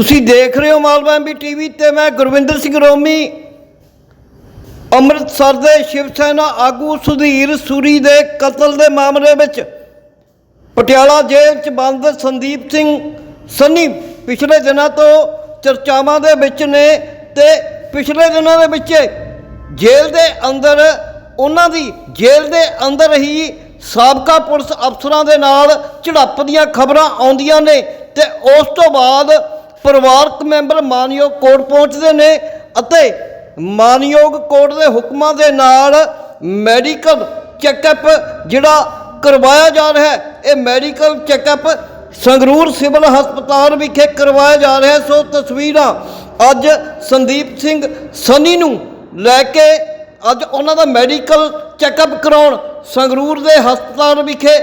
ਤੁਸੀਂ ਦੇਖ ਰਹੇ ਹੋ ਮਾਲਵਾ ਐਮਬੀ ਟੀਵੀ ਤੇ ਮੈਂ ਗੁਰਵਿੰਦਰ ਸਿੰਘ ਰੋਮੀ। ਅੰਮ੍ਰਿਤਸਰ ਦੇ ਸ਼ਿਵ ਸੈਨਾ ਆਗੂ ਸੁਧੀਰ ਸੂਰੀ ਦੇ ਕਤਲ ਦੇ ਮਾਮਲੇ ਵਿੱਚ ਪਟਿਆਲਾ ਜੇਲ੍ਹ 'ਚ ਬੰਦ ਸੰਦੀਪ ਸਿੰਘ ਸੰਨੀ ਪਿਛਲੇ ਦਿਨਾਂ ਤੋਂ ਚਰਚਾਵਾਂ ਦੇ ਵਿੱਚ ਨੇ ਤੇ ਪਿਛਲੇ ਦਿਨਾਂ ਦੇ ਵਿੱਚ ਜੇਲ੍ਹ ਦੇ ਅੰਦਰ, ਉਹਨਾਂ ਦੀ ਜੇਲ੍ਹ ਦੇ ਅੰਦਰ ਹੀ ਸਾਬਕਾ ਪੁਲਿਸ ਅਫਸਰਾਂ ਦੇ ਨਾਲ ਝੜਪ ਦੀਆਂ ਖਬਰਾਂ ਆਉਂਦੀਆਂ ਨੇ ਤੇ ਉਸ ਤੋਂ ਬਾਅਦ ਪਰਿਵਾਰਕ ਮੈਂਬਰ ਮਾਨਯੋਗ ਕੋਰਟ ਪਹੁੰਚਦੇ ਨੇ ਅਤੇ ਮਾਨਯੋਗ ਕੋਰਟ ਦੇ ਹੁਕਮਾਂ ਦੇ ਨਾਲ ਮੈਡੀਕਲ ਚੈੱਕਅਪ ਜਿਹੜਾ ਕਰਵਾਇਆ ਜਾ ਰਿਹਾ ਹੈ, ਇਹ ਮੈਡੀਕਲ ਚੈੱਕਅਪ ਸੰਗਰੂਰ ਸਿਵਲ ਹਸਪਤਾਲ ਵਿਖੇ ਕਰਵਾਇਆ ਜਾ ਰਿਹਾ ਸੋ ਤਸਵੀਰਾਂ ਅੱਜ ਸੰਦੀਪ ਸਿੰਘ ਸਨੀ ਨੂੰ ਲੈ ਕੇ ਅੱਜ ਉਹਨਾਂ ਦਾ ਮੈਡੀਕਲ ਚੈੱਕਅਪ ਕਰਾਉਣ ਸੰਗਰੂਰ ਦੇ ਹਸਪਤਾਲ ਵਿਖੇ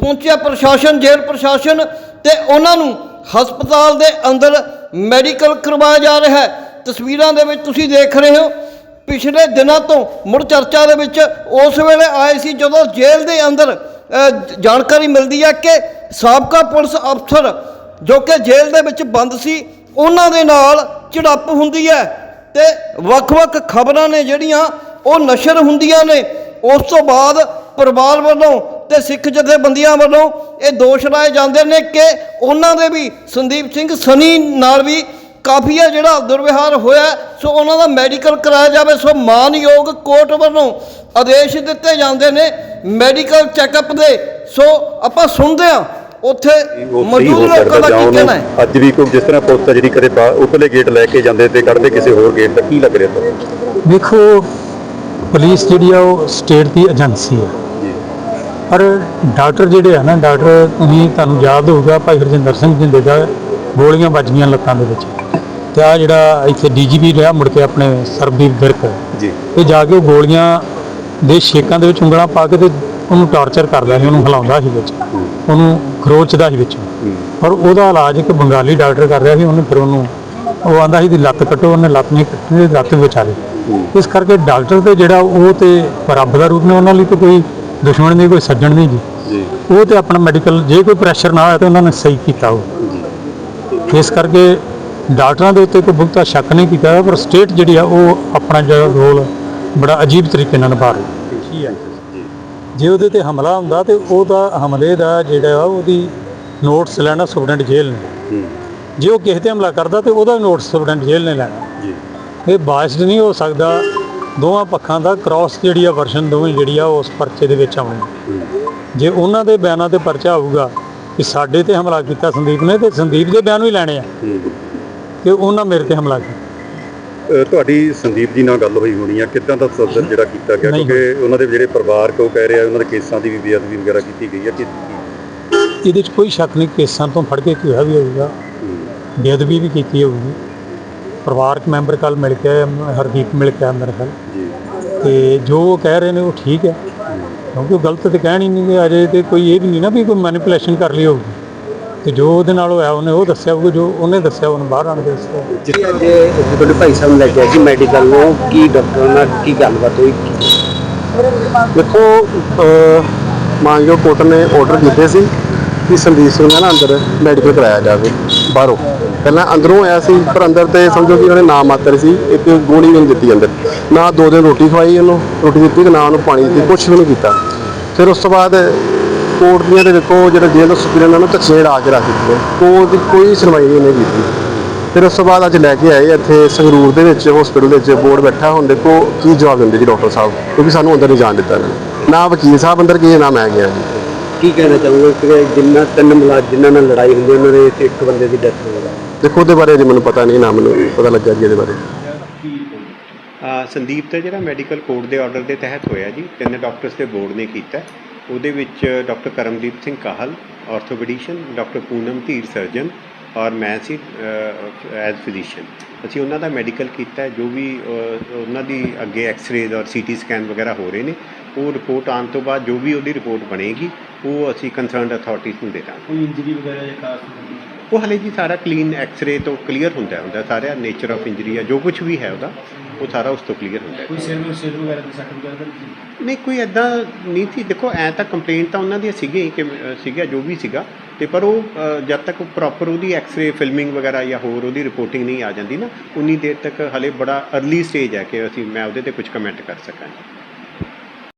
ਪਹੁੰਚਿਆ ਪ੍ਰਸ਼ਾਸਨ, ਜੇਲ੍ਹ ਪ੍ਰਸ਼ਾਸਨ ਤੇ ਉਹਨਾਂ ਨੂੰ ਹਸਪਤਾਲ ਦੇ ਅੰਦਰ ਮੈਡੀਕਲ ਕਰਵਾਇਆ ਜਾ ਰਿਹਾ ਹੈ। ਤਸਵੀਰਾਂ ਦੇ ਵਿੱਚ ਤੁਸੀਂ ਦੇਖ ਰਹੇ ਹੋ, ਪਿਛਲੇ ਦਿਨਾਂ ਤੋਂ ਮੁੜ ਚਰਚਾ ਦੇ ਵਿੱਚ ਉਸ ਵੇਲੇ ਆਏ ਸੀ ਜਦੋਂ ਜੇਲ੍ਹ ਦੇ ਅੰਦਰ ਜਾਣਕਾਰੀ ਮਿਲਦੀ ਹੈ ਕਿ ਸਾਬਕਾ ਪੁਲਿਸ ਅਫਸਰ ਜੋ ਕਿ ਜੇਲ੍ਹ ਦੇ ਵਿੱਚ ਬੰਦ ਸੀ, ਉਹਨਾਂ ਦੇ ਨਾਲ ਝੜਪ ਹੁੰਦੀ ਹੈ ਤੇ ਵੱਖ-ਵੱਖ ਖਬਰਾਂ ਨੇ ਜਿਹੜੀਆਂ ਉਹ ਨਸ਼ਰ ਹੁੰਦੀਆਂ ਨੇ। ਉਸ ਤੋਂ ਬਾਅਦ ਪਰਿਵਾਰ ਵੱਲੋਂ ਤੇ ਸਿੱਖ ਜਥੇਬੰਦੀਆਂ ਵੱਲੋਂ ਇਹ ਦੋਸ਼ ਲਾਏ ਜਾਂਦੇ ਨੇ ਕਿ ਉਹਨਾਂ ਦੇ ਵੀ ਸੰਦੀਪ ਸਿੰਘ ਸਨੀ ਨਾਲ ਵੀ ਕਾਫੀ ਹੈ ਜਿਹੜਾ ਦੁਰਵਿਹਾਰ ਹੋਇਆ। ਸੋ ਉਹਨਾਂ ਦਾ ਮੈਡੀਕਲ ਕਰਾਇਆ ਜਾਵੇ। ਸੋ ਮਾਨਯੋਗ ਕੋਰਟ ਵੱਲੋਂ ਆਦੇਸ਼ ਦਿੱਤੇ ਜਾਂਦੇ ਨੇ ਮੈਡੀਕਲ ਚੈੱਕਅਪ ਦੇ। ਸੋ ਆਪਾਂ ਸੁਣਦੇ ਹਾਂ ਉੱਥੇ ਮੌਜੂਦ ਲੋਕਾਂ ਦਾ ਕੀ ਕਹਿਣਾ ਹੈ? ਅੱਜ ਵੀ ਕੋਈ ਜਿਸ ਤਰ੍ਹਾਂ ਪੁਲਿਸ ਆ ਜਿਹੜੀ ਕਦੇ ਉੱਪਰਲੇ ਗੇਟ ਲੈ ਕੇ ਜਾਂਦੇ ਤੇ ਕੱਢਦੇ ਕਿਸੇ ਹੋਰ ਗੇਟ ਦਾ ਕੀ ਲੱਗ ਰਿਹਾ ਤੁਹਾਨੂੰ? ਵੇਖੋ ਪੁਲਿਸ ਜਿਹੜੀ ਆ ਉਹ ਸਟੇਟ ਦੀ ਏਜੰਸੀ ਹੈ। ਪਰ ਡਾਕਟਰ ਜਿਹੜੇ ਆ ਨਾ ਡਾਕਟਰ ਤੁਸੀਂ ਤੁਹਾਨੂੰ ਯਾਦ ਹੋਊਗਾ ਭਾਈ ਹਰਜਿੰਦਰ ਸਿੰਘ ਜਿੰਦੇ ਦਾ ਗੋਲੀਆਂ ਵੱਜ ਗਈਆਂ ਲੱਤਾਂ ਦੇ ਵਿੱਚ। ਤੇ ਆ ਜਿਹੜਾ ਇੱਥੇ ਡੀਜੀਪੀ ਰਿਹਾ ਮੁੜ ਕੇ ਆਪਣੇ ਸਰਬਦੀਪ ਵਿਰਕ ਜੀ। ਇਹ ਜਾ ਕੇ ਉਹ ਗੋਲੀਆਂ ਦੇ ਛੇਕਾਂ ਦੇ ਵਿੱਚ ਉਂਗਲਾਂ ਪਾ ਕੇ ਤੇ ਉਹਨੂੰ ਟਾਰਚਰ ਕਰਦਾ ਸੀ ਉਹਨੂੰ ਹਿਲਾਉਂਦਾ ਸੀ ਵਿੱਚ। ਉਹਨੂੰ ਖਰੋਚਦਾ ਸੀ ਵਿੱਚ। ਪਰ ਉਹਦਾ ਇਲਾਜ ਇੱਕ ਬੰਗਾਲੀ ਡਾਕਟਰ ਕਰ ਰਿਹਾ ਸੀ ਉਹਨੇ ਫਿਰ ਉਹਨੂੰ ਉਹ ਆਂਦਾ ਸੀ ਦੀ ਲੱਤ ਕੱਟੋ ਉਹਨੇ ਲੱਤ ਨਹੀਂ ਕੱਟਣੀ ਤੇ ਲੱਤ ਵਿਚਾਲੇ। ਹੂੰ। ਇਸ ਕਰਕੇ ਡਾਕਟਰ ਤੇ ਜਿਹੜਾ ਉਹ ਤੇ ਰੱਬ ਦਾ ਰੂਪ ਨੇ ਉਹਨਾਂ ਲਈ ਤਾਂ ਕੋਈ ਦੁਸ਼ਮਣ ਨਹੀਂ ਕੋਈ ਸੱਜਣ ਨਹੀਂ ਜੀ। ਜੀ। ਉਹ ਤੇ ਆਪਣਾ ਮੈਡੀਕਲ ਜੇ ਕੋਈ ਪ੍ਰੈਸ਼ਰ ਨਾ ਹੋਇਆ ਤਾਂ ਉਹਨਾਂ ਨੇ ਸਹੀ ਕੀਤਾ ਉਹ। ਇਸ ਕਰਕੇ ਡਾਕਟਰਾਂ ਦੇ ਉੱਤੇ ਕੋਈ ਬਹੁਤਾ ਸ਼ੱਕ ਨਹੀਂ ਕੀਤਾ ਪਰ ਸਟੇਟ ਜਿਹੜੀ ਆ ਉਹ ਆਪਣਾ ਜਿਹੜਾ ਰੋਲ ਬੜਾ ਅਜੀਬ ਤਰੀਕੇ ਨਾਲ ਨਿਭਾ ਰਹੀ ਹੈ। ਜੀ। ਉਹਦੇ ਤੇ ਹਮਲਾ ਹੁੰਦਾ ਤੇ ਉਹਦਾ ਹਮਲੇ ਦਾ ਜਿਹੜਾ ਉਹਦੀ ਨੋਟਸ ਲੈਣਾ ਸੁਪਰਡੈਂਟ ਜੇਲ੍ਹ ਨੇ। ਜੇ। ਉਹ ਕਿਸੇ ਤੇ ਹਮਲਾ ਕਰਦਾ ਤੇ ਉਹਦਾ ਨੋਟਸ ਸੁਪਰਡੈਂਟ ਜੇਲ੍ਹ ਨੇ ਲੈਣਾ। ਜੀ। ਇਹ ਬਾਇਸਡ ਨਹੀਂ ਹੋ ਸਕਦਾ ਦੋਵਾਂ ਪੱਖਾਂ ਦਾ ਕ੍ਰਾਸ ਜਿਹੜੀ ਆ ਵਰਸ਼ਨ ਦੋਵੇਂ ਜਿਹੜੀ ਆ ਉਸ ਪਰਚੇ ਦੇ ਵਿੱਚ ਆਉਣੀ ਜੇ ਉਹਨਾਂ ਦੇ ਬਿਆਨਾਂ ਤੇ ਪਰਚਾ ਹੋਊਗਾ ਕਿ ਸਾਡੇ ਤੇ ਹਮਲਾ ਕੀਤਾ ਸੰਦੀਪ ਨੇ ਤੇ ਸੰਦੀਪ ਦੇ ਬਿਆਨ ਵੀ ਲੈਣੇ ਆ। ਕਿ ਉਹਨਾਂ ਮੇਰੇ ਤੇ ਹਮਲਾ ਕੀਤਾ। ਤੁਹਾਡੀ ਸੰਦੀਪ ਜੀ ਨਾਲ ਗੱਲ ਹੋਈ ਹੋਣੀ ਆ। ਕਿੱਦਾਂ ਦਾ ਤਸੱਦਦ ਜਿਹੜਾ ਕੀਤਾ ਗਿਆ? ਕਿਉਂਕਿ ਉਹਨਾਂ ਦੇ ਜਿਹੜੇ ਪਰਿਵਾਰਕ ਉਹ ਕਹਿ ਰਹੇ ਆ ਉਹਨਾਂ ਦੇ ਕੇਸਾਂ ਦੀ ਵੀ ਬੇਅਦਬੀ ਵਗੈਰਾ ਕੀਤੀ ਗਈ ਹੈ ਕਿ ਇਹਦੇ 'ਚ ਕੋਈ ਸ਼ੱਕ ਨਹੀਂ ਕੇਸਾਂ ਤੋਂ ਫੜ ਕੇ ਕਿਹਾ ਵੀ ਹੋਊਗਾ। ਬੇਅਦਬੀ ਵੀ ਕੀਤੀ ਹੋਊਗੀ। ਪਰਿਵਾਰਕ ਮੈਂਬਰ ਕੱਲ ਮਿਲ ਕੇ ਆਏ, ਮ- ਹਰਦੀਪ ਮਿਲ ਕੇ ਆਇਆ ਮੇਰੇ ਜੀ। ਤੇ ਜੋ ਉਹ ਕਹਿ ਰਹੇ ਨੇ ਉਹ ਠੀਕ ਹੈ। ਕਿਉਂਕਿ ਉਹ ਗਲਤ ਤੇ ਕਹਿਣ ਹੀ ਨਹੀਂ ਕਿ ਅਜੇ ਤੇ ਕੋਈ ਇਹ ਵੀ ਨਹੀਂ ਨਾ ਵੀ ਕੋਈ ਮੈਨੀਪੂਲੇਸ਼ਨ ਕਰ ਲਈ ਹੋਊਗੀ। ਤੇ ਜੋ ਉਹਦੇ ਨਾਲ ਹੋਇਆ ਉਹਨੇ ਉਹ ਦੱਸਿਆ ਹੋਊਗਾ ਜੋ ਉਹਨੇ ਦੱਸਿਆ ਉਹਨੂੰ ਬਾਹਰ ਆਣ ਕੇ ਦੱਸਿਆ। ਤਰ੍ਹਾਂ ਅੱਜ ਤੁਹਾਡੇ ਭਾਈ ਸਾਹਿਬ ਨੂੰ ਲੈ ਕੇ ਆਏ ਸੀ ਮੈਡੀਕਲ ਨੂੰ ਕੀ ਡਾਕਟਰ ਨਾਲ ਕੀ ਗੱਲਬਾਤ ਹੋਈ? ਦੇਖੋ ਅਹ, ਮਾਨਯੋਗ ਕੋਰਟ ਨੇ ਆਰਡਰ ਕੀਤੇ ਸੀ ਕਿ ਸੰਦੀਪ ਸਿੰਘ ਦਾ ਨਾ ਅੰਦਰ ਮੈਡੀਕਲ ਕਰਾਇਆ ਜਾਵੇ। ਬਾਹਰੋਂ। ਪਹਿਲਾਂ ਅੰਦਰੋਂ ਆਇਆ ਸੀ, ਪਰ ਅੰਦਰ ਤੇ ਸਮਝੋ ਕਿ ਉਹਨੇ ਨਾਮ ਮਾਤਰ ਸੀ, ਇੱਕ ਗੋਲੀ ਵੀ ਨਹੀਂ ਦਿੱਤੀ ਅੰਦਰ। ਨਾ ਦੋ ਦਿਨ ਰੋਟੀ ਖਵਾਈ ਉਹਨੂੰ, ਰੋਟੀ ਦਿੱਤੀ ਤੇ ਨਾ ਉਹਨੂੰ ਪਾਣੀ ਦਿੱਤੀ, ਕੁਛ ਵੀ ਨਹੀਂ ਕੀਤਾ। ਫਿਰ ਉਸ ਤੋਂ ਬਾਅਦ ਕੋਰਟ ਦੀਆਂ ਦੇ ਦੇਖੋ ਜਿਹੜਾ ਜੇਲ੍ਹ ਦਾ ਸੁਪਰੀਡੈਂਟ ਉਹਨਾਂ ਨੂੰ ਧੱਕੇ ਕੇ ਰੱਖ ਦਿੱਤੇ ਕੋਰਟ ਦੀ ਕੋਈ ਸੁਣਵਾਈ ਨਹੀਂ ਉਹਨੇ ਕੀਤੀ। ਫਿਰ ਉਸ ਤੋਂ ਬਾਅਦ ਅੱਜ ਲੈ ਕੇ ਆਏ ਇੱਥੇ ਸੰਗਰੂਰ ਦੇ ਵਿੱਚ ਹਸਪੀਟਲ ਦੇ ਵਿੱਚ ਬੋਰਡ ਬੈਠਾ ਹੁਣ ਦੇਖੋ ਕੀ ਜਵਾਬ ਦਿੰਦੇ ਜੀ ਡਾਕਟਰ ਸਾਹਿਬ, ਕਿਉਂਕਿ ਸਾਨੂੰ ਅੰਦਰ ਨਹੀਂ ਜਾਣ ਦਿੱਤਾ ਨਾ ਵਕੀਲ ਸਾਹਿਬ ਅੰਦਰ ਗਏ, ਨਾ ਮੈਂ ਗਿਆ ਜੀ। ਕੀ ਕਹਿਣਾ ਚਾਹੂੰਗਾ? ਕਿ ਜਿੰਨਾ ਤਿੰਨ ਮੁਲਾਜ਼ਮ ਜਿਨ੍ਹਾਂ ਨਾਲ ਲੜਾਈ ਹੁੰਦੀ ਉਹਨਾਂ ਦੇ ਇੱਥੇ ਇੱਕ ਬੰਦੇ ਦੀ ਡੈਥ ਹੋ ਗਈ। ਦੇਖੋ ਉਹਦੇ ਬਾਰੇ ਜੇ ਮੈਨੂੰ ਪਤਾ ਨਹੀਂ ਨਾ ਮੈਨੂੰ ਪਤਾ ਲੱਗਾ ਜੀ ਇਹਦੇ ਬਾਰੇ। ਅ, ਸੰਦੀਪ ਦਾ ਜਿਹੜਾ ਮੈਡੀਕਲ ਕੋਡ ਦੇ ਆਰਡਰ ਦੇ ਤਹਿਤ ਹੋਇਆ ਜੀ ਤਿੰਨ ਡਾਕਟਰਸ ਦੇ ਬੋਰਡ ਨੇ ਕੀਤਾ ਹੈ। ਉਹਦੇ ਵਿੱਚ doctor Karamdeep Singh Kahal orthopedician doctor Poonam Dhir surgeon ਔਰ ਮੈਂ ਸੀ ਐਜ਼ ਫਿਜ਼ੀਸ਼ੀਅਨ ਅਸੀਂ ਉਹਨਾਂ ਦਾ ਮੈਡੀਕਲ ਕੀਤਾ ਜੋ ਵੀ ਉਹਨਾਂ ਦੀ ਅੱਗੇ ਐਕਸ-ਰੇਜ਼ ਔਰ ਸੀਟੀ ਸਕੈਨ ਵਗੈਰਾ ਹੋ ਰਹੇ ਨੇ ਉਹ ਰਿਪੋਰਟ ਆਉਣ ਤੋਂ ਬਾਅਦ ਜੋ ਵੀ ਉਹਦੀ ਰਿਪੋਰਟ ਬਣੇਗੀ ਉਹ ਅਸੀਂ ਕੰਸਰਨਡ ਅਥਾਰਟੀਜ਼ ਨੂੰ ਦੇ ਦਾਂਗੇ। ਕੋਈ ਇੰਜਰੀ ਵਗੈਰਾ ਜਾਂ ਖਾਸ ਉਹ ਹਲੇ ਜੀ ਸਾਰਾ ਕਲੀਨ ਐਕਸ-ਰੇ ਤੋਂ ਕਲੀਅਰ ਹੁੰਦਾ ਹੁੰਦਾ ਸਾਰਾ ਨੇਚਰ ਆਫ ਇੰਜਰੀ ਹੈ ਜੋ ਕੁਝ ਵੀ ਹੈ ਉਹਦਾ ਉਹ ਸਾਰਾ ਉਸ ਤੋਂ ਕਲੀਅਰ ਹੁੰਦਾ ਕੋਈ ਸਿਰ ਵਿੱਚ ਸਿਰ ਵਗੈਰਾ ਦੀ ਸੱਟ ਵਗੈਰਾ ਨਹੀਂ ਕੋਈ ਐਦਾਂ ਨਹੀਂ ਸੀ। ਦੇਖੋ ਐ ਤਾਂ ਕੰਪਲੇਂਟ ਤਾਂ ਉਹਨਾਂ ਦੀ ਸੀਗੀ ਕਿ ਸੀਗਾ ਜੋ ਵੀ ਸੀਗਾ ਤੇ ਪਰ ਉਹ ਜਦ ਤੱਕ ਪ੍ਰੋਪਰ ਉਹਦੀ ਐਕਸ-ਰੇ ਫਿਲਮਿੰਗ ਵਗੈਰਾ ਜਾਂ ਹੋਰ ਉਹਦੀ ਰਿਪੋਰਟਿੰਗ ਨਹੀਂ ਆ ਜਾਂਦੀ ਨਾ, ਉਨੀ ਦੇਰ ਤੱਕ ਹਲੇ ਬੜਾ ਅਰਲੀ ਸਟੇਜ ਹੈ ਕਿ ਅਸੀਂ, ਮੈਂ ਉਹਦੇ ਤੇ ਕੁਝ ਕਮੈਂਟ ਕਰ ਸਕਾਂ